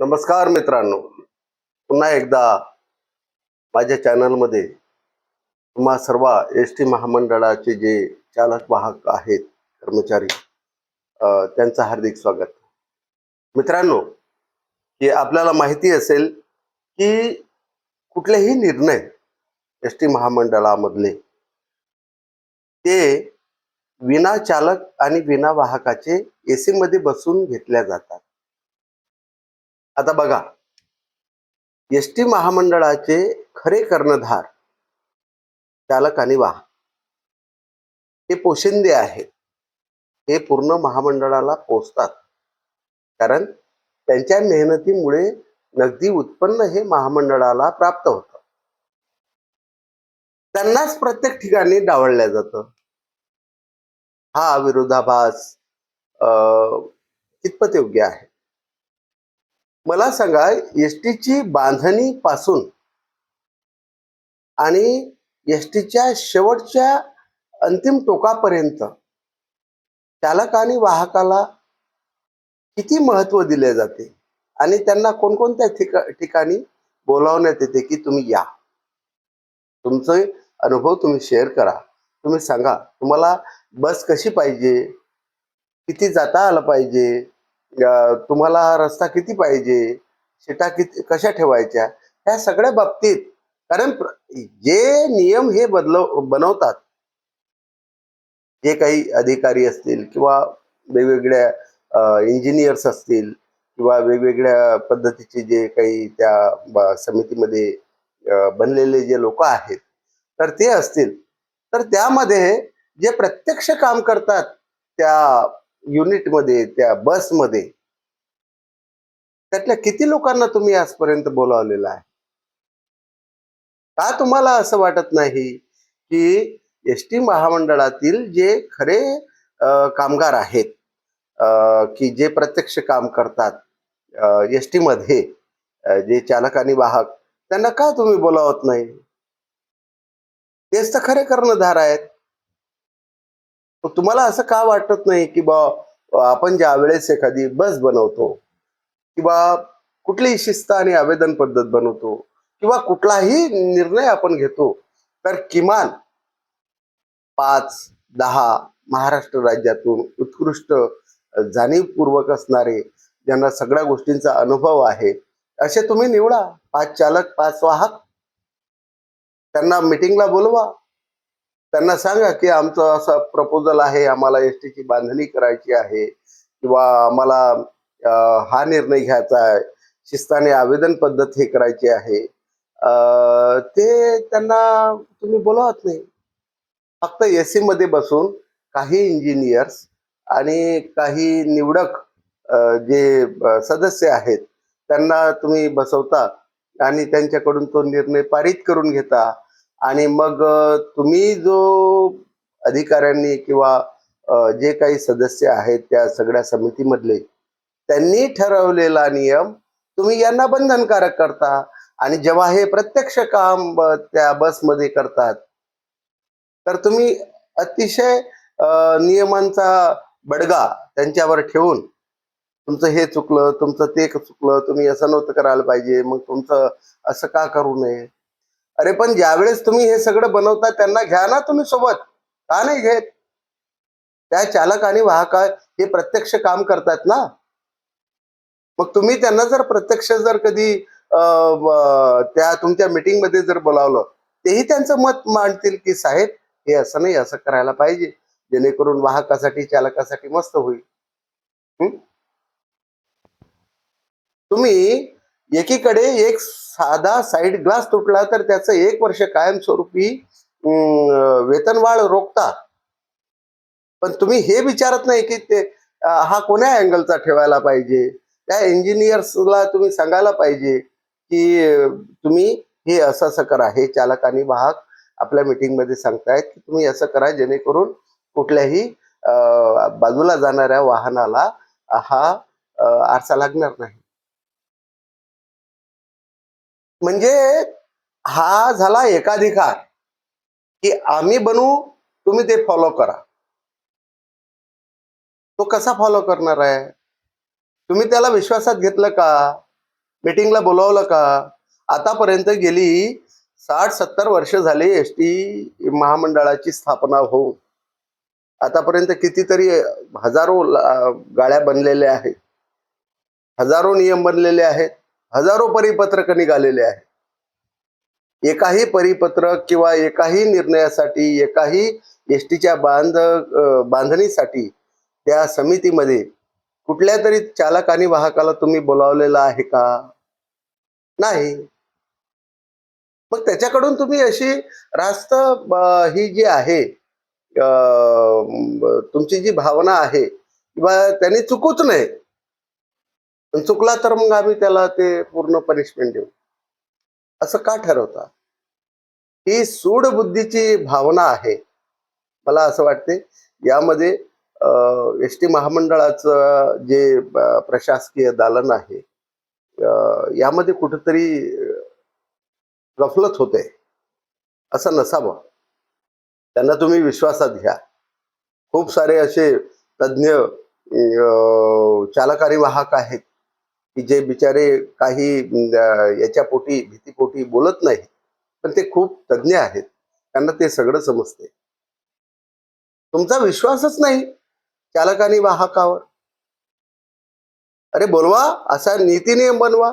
नमस्कार मित्रांनो. पुन्हा एकदा माझ्या चॅनलमध्ये तुम्हा सर्व एस टी महामंडळाचे जे चालक वाहक आहेत कर्मचारी त्यांचं हार्दिक स्वागत. मित्रांनो की आपल्याला माहिती असेल की कुठलेही निर्णय एस टी महामंडळामधले ते विना चालक आणि विना वाहकाचे एसी मध्ये बसून घेतल्या जातात. आता बघा. एस टी महामंडळाचे खरे कर्णधार चालक आणि वाहन हे पोशिंदे आहेत. हे पूर्ण महामंडळाला पोचतात कारण त्यांच्या मेहनतीमुळे नगदी उत्पन्न हे महामंडळाला प्राप्त होतं. त्यांनाच प्रत्येक ठिकाणी डावळल्या जातं. हा विरोधाभास अं, कितपत योग्य आहे? मला सांगा एस टीची बांधणी पासून आणि एस टीच्या शेवटच्या अंतिम टोकापर्यंत चालक आणि वाहकाला किती महत्त्व दिले जाते? आणि त्यांना कोणकोणत्या ठिका ठिकाणी बोलावण्यात येते की तुम्ही या? तुमचे अनुभव तुम्ही शेअर करा. तुम्ही सांगा तुम्हाला बस कशी पाहिजे? किती जाता आलं पाहिजे? तुम्हाला रस्ता किती पाहिजे? शिटा किती कशा ठेवायच्या? ह्या सगळ्या बाबतीत कारण जे नियम हे बदलव बनवतात जे काही अधिकारी असतील किंवा वेगवेगळ्या इंजिनियर्स असतील किंवा वेगवेगळ्या पद्धतीचे जे काही त्या समितीमध्ये बनलेले जे लोक आहेत तर ते असतील. तर त्यामध्ये जे प्रत्यक्ष काम करतात त्या युनिटमध्ये त्या बसमध्ये. त्यातल्या किती लोकांना तुम्ही आजपर्यंत बोलावलेलं आहे? का तुम्हाला असं वाटत नाही की एस टी महामंडळातील जे खरे कामगार आहेत की जे प्रत्यक्ष काम करतात एस टीमध्ये जे चालक आणि वाहक त्यांना का तुम्ही बोलावत नाही? तेच तर खरे कर्णधार आहेत. तुम्हाला असं का वाटत नाही की बा आपण ज्या वेळेस एखादी बस बनवतो किंवा कुठलीही शिस्त आणि आवेदन पद्धत बनवतो किंवा कुठलाही निर्णय आपण घेतो तर किमान पाच दहा महाराष्ट्र राज्यातून उत्कृष्ट जाणीवपूर्वक असणारे ज्यांना सगळ्या गोष्टींचा अनुभव आहे असे तुम्ही निवडा. पाच चालक पाच वाहक. त्यांना मिटिंगला बोलवा. त्यांना सांगा की आमचं असं प्रपोजल आहे आम्हाला एस टीची बांधणी करायची आहे किंवा आम्हाला हा निर्णय घ्यायचा आहे शिस्ताने आवेदन पद्धत हे करायची आहे. ते त्यांना तुम्ही बोलवत नाही. फक्त एसमध्ये बसून काही इंजिनियर्स आणि काही निवडक जे सदस्य आहेत त्यांना तुम्ही बसवता आणि त्यांच्याकडून तो निर्णय पारित करून घेता. आणि मग तुम्ही जो अधिकाऱ्यांनी किंवा जे काही सदस्य आहेत त्या सगळ्या समितीमधले त्यांनी ठरवलेला नियम तुम्ही यांना बंधनकारक करता आणि जेव्हा हे प्रत्यक्ष काम त्या बसमध्ये करतात तर तुम्ही अतिशय नियमांचा बडगा त्यांच्यावर ठेवून तुमचं हे चुकलं तुमचं ते चुकलं तुम्ही असं नव्हतं करायला पाहिजे मग तुमचं असं का करू नये? अरे पण ज्यावेळेस तुम्ही हे सगळं बनवता त्यांना घ्या ना तुम्ही सोबत. का नाही घेत? त्या चालक आणि वाहका हे प्रत्यक्ष काम करतात ना? मग तुम्ही त्यांना जर प्रत्यक्ष जर कधी त्या तुमच्या मीटिंगमध्ये जर बोलावलं तेही त्यांचं मत मांडतील की साहेब हे असं नाही असं करायला पाहिजे. जेणेकरून वाहकासाठी चालकासाठी मस्त होईल. तुम्ही एकीकडे एक साधा साईड ग्लास तुटला तर त्याचं एक वर्ष कायमस्वरूपी वेतनवाढ रोखता. पण तुम्ही हे विचारत नाही की ते हा कोण्या अँगलचा ठेवायला पाहिजे? त्या इंजिनियर्सला तुम्ही सांगायला पाहिजे की तुम्ही हे असं असं करा हे चालक आणि वाहक आपल्या मीटिंगमध्ये सांगतायत की तुम्ही असं करा जेणेकरून कुठल्याही बाजूला जाणाऱ्या वाहनाला हा आरसा लागणार नाही. म्हणजे हा झाला एकाधिकार. की आम्ही बनवू तुम्ही ते फॉलो करा. तो कसा फॉलो करणार आहे? तुम्ही त्याला विश्वासात घेतलं का? मीटिंगला बोलावलं का? आतापर्यंत गेली साठ सत्तर वर्ष झाली एस टी महामंडळाची स्थापना होऊन. आतापर्यंत कितीतरी हजारो गाड्या बनलेल्या आहेत. हजारो नियम बनलेले आहेत. हजारो परिपत्रक निघालेले आहे एकाही परिपत्रक किंवा एकाही निर्णयासाठी एकाही एस टीच्या बांध बांधणीसाठी त्या समितीमध्ये कुठल्या तरी चालक आणि वाहकाला तुम्ही बोलावलेलं आहे का? नाही. मग त्याच्याकडून तुम्ही अशी रास्त ही जी आहे तुमची जी भावना आहे किंवा त्यांनी चुकूच नाही चुकला तर मग आम्ही त्याला ते पूर्ण पनिशमेंट देऊ. असं का ठरवता? ही सूड बुद्धीची भावना आहे. मला असं वाटते यामध्ये एस टी महामंडळाचं जे प्रशासकीय दालन आहे यामध्ये कुठंतरी गफलत होते. असं नसावं. त्यांना तुम्ही विश्वासात घ्या. खूप सारे असे तज्ज्ञ चालकारी वाहक आहेत. की जे बिचारे काही याच्या पोटी भीतीपोटी बोलत नाही पण ते खूप तज्ज्ञ आहेत. त्यांना ते सगळं समजते. तुमचा विश्वासच नाही. चालकाने वाहकावर अरे बोलवा असा नीती नियम बनवा.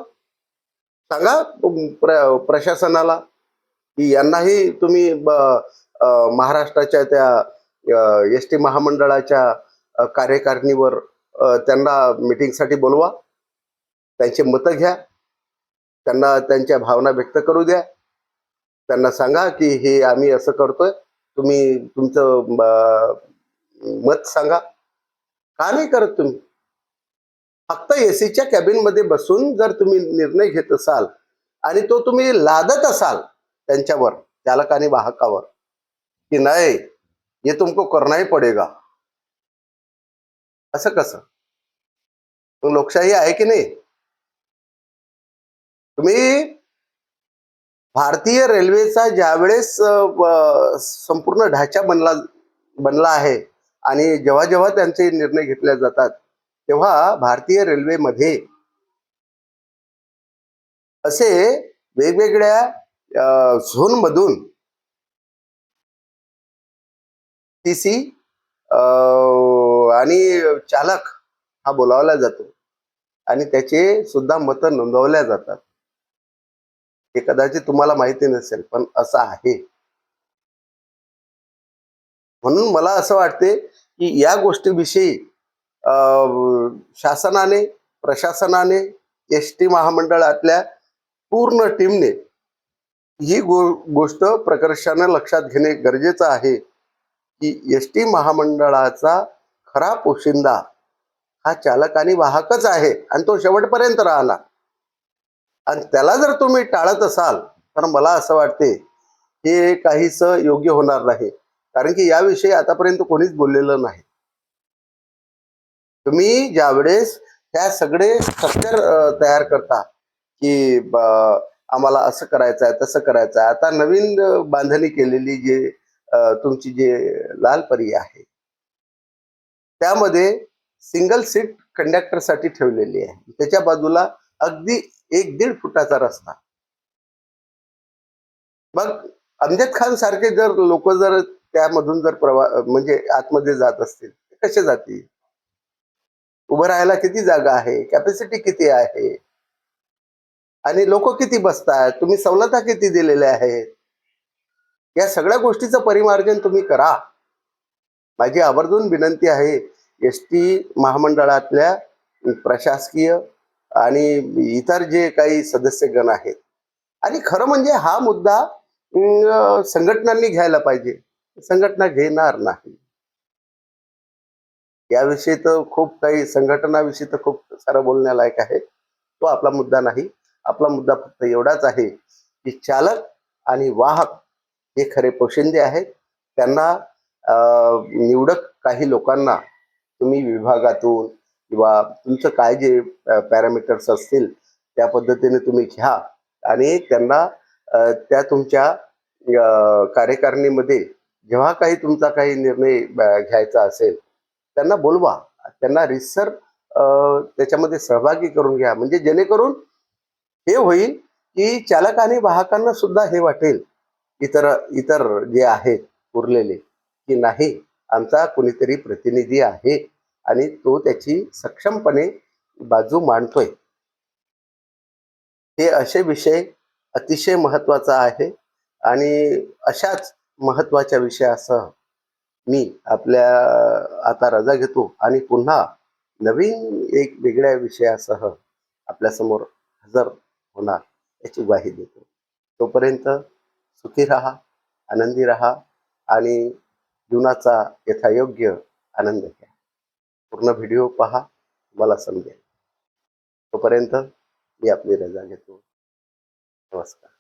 सांगा प्र, प्रशासनाला की यांनाही तुम्ही महाराष्ट्राच्या त्या एस टी महामंडळाच्या कार्यकारिणीवर त्यांना मिटिंगसाठी बोलवा. त्यांचे मतं घ्या. त्यांना त्यांच्या भावना व्यक्त करू द्या. त्यांना सांगा की हे आम्ही असं करतोय. तुम्ही तुमचं मत सांगा. का नाही करत तुम्ही? फक्त एसीच्या कॅबिनमध्ये बसून जर तुम्ही निर्णय घेत असाल आणि तो तुम्ही लादत असाल त्यांच्यावर चालक आणि वाहकावर की नाही ये तुमको करणाही पडेगा. असं कसं? लोकशाही आहे की नाही? तुम्ही भारतीय रेल्वेचा ज्यावेळेस संपूर्ण ढाचा बनला बनला आहे आणि जेव्हा जेव्हा त्यांचे निर्णय घेतले जातात तेव्हा भारतीय रेल्वेमध्ये असे वेगवेगळ्या झोनमधून टी सी आणि चालक हा बोलावला जातो आणि त्याचे सुद्धा मतं नोंदवल्या जातात. हे कदाचित तुम्हाला माहिती नसेल पण असं आहे. म्हणून मला असं वाटते की या गोष्टीविषयी अं, शासनाने प्रशासनाने एस टी महामंडळातल्या पूर्ण टीमने ही गो गोष्ट प्रकर्षानं लक्षात घेणे गरजेचं आहे की एस टी महामंडळाचा खरा पोशिंदा हा चालक आणि वाहकच आहे आणि तो शेवटपर्यंत राहणार. आणि त्याला जर तुम्ही टाळत असाल तर मला असं वाटते हे काहीच योग्य होणार नाही. कारण की याविषयी आतापर्यंत कोणीच बोललेलं नाही. तुम्ही ज्यावेळेस त्या सगळे स्ट्रक्चर तयार करता की आम्हाला असं करायचं आहे तसं करायचं आहे आता नवीन बांधणी केलेली जे तुमची जे लाल परी आहे त्यामध्ये सिंगल सीट कंडक्टरसाठी ठेवलेली आहे. त्याच्या बाजूला अगदी एक दीड फुटाचा रस्ता. मग अमजद खान सारखे जर लोक जर त्यामधून जर प्रवा म्हणजे आतमध्ये जात असतील कसे जातील? उभं राहायला किती जागा आहे? कॅपॅसिटी किती आहे? आणि लोक किती बसतात? तुम्ही सवलता किती दिलेल्या आहेत? या सगळ्या गोष्टीचं परिमार्जन तुम्ही करा. माझी आवर्जून विनंती आहे एस टी महामंडळातल्या प्रशासकीय आणि इतर जे काही सदस्यगण आहेत. आणि खरं म्हणजे हा मुद्दा संघटनांनी घ्यायला पाहिजे. संघटना घेणार नाही. याविषयी तर खूप काही संघटनाविषयी तर खूप सारं बोलण्यालायक आहे. तो आपला मुद्दा नाही. आपला मुद्दा फक्त एवढाच आहे की चालक आणि वाहक हे खरे पोशिंदे आहेत. त्यांना निवडक काही लोकांना तुम्ही विभागातून किंवा तुमचं काय जे पॅरामीटर्स असतील त्या पद्धतीने तुम्ही घ्या. आणि त्यांना त्या तुमच्या कार्यकारिणीमध्ये जेव्हा काही तुमचा काही निर्णय घ्यायचा असेल त्यांना बोलवा. त्यांना रिसर त्याच्यामध्ये सहभागी करून घ्या. म्हणजे जेणेकरून हे होईल की चालक आणि वाहकांना सुद्धा हे वाटेल. इतर इतर जे आहेत उरलेले की नाही आमचा कुणीतरी प्रतिनिधी आहे. आणि तो त्याची सक्षमपणे बाजू मांडतोय. हे असे विषय अतिशय महत्त्वाचा आहे आणि अशाच महत्त्वाच्या विषयासह मी आपल्या आता रजा घेतो आणि पुन्हा नवीन एक वेगळ्या विषयासह आपल्यासमोर हजर होणार याची ग्वाही देतो. तोपर्यंत सुखी राहा आनंदी राहा आणि जीवनाचा यथायोग्य आनंद घ्या. पूर्ण व्हिडिओ पहा मला समजेल. तोपर्यंत मी आपली रजा घेतो. नमस्कार.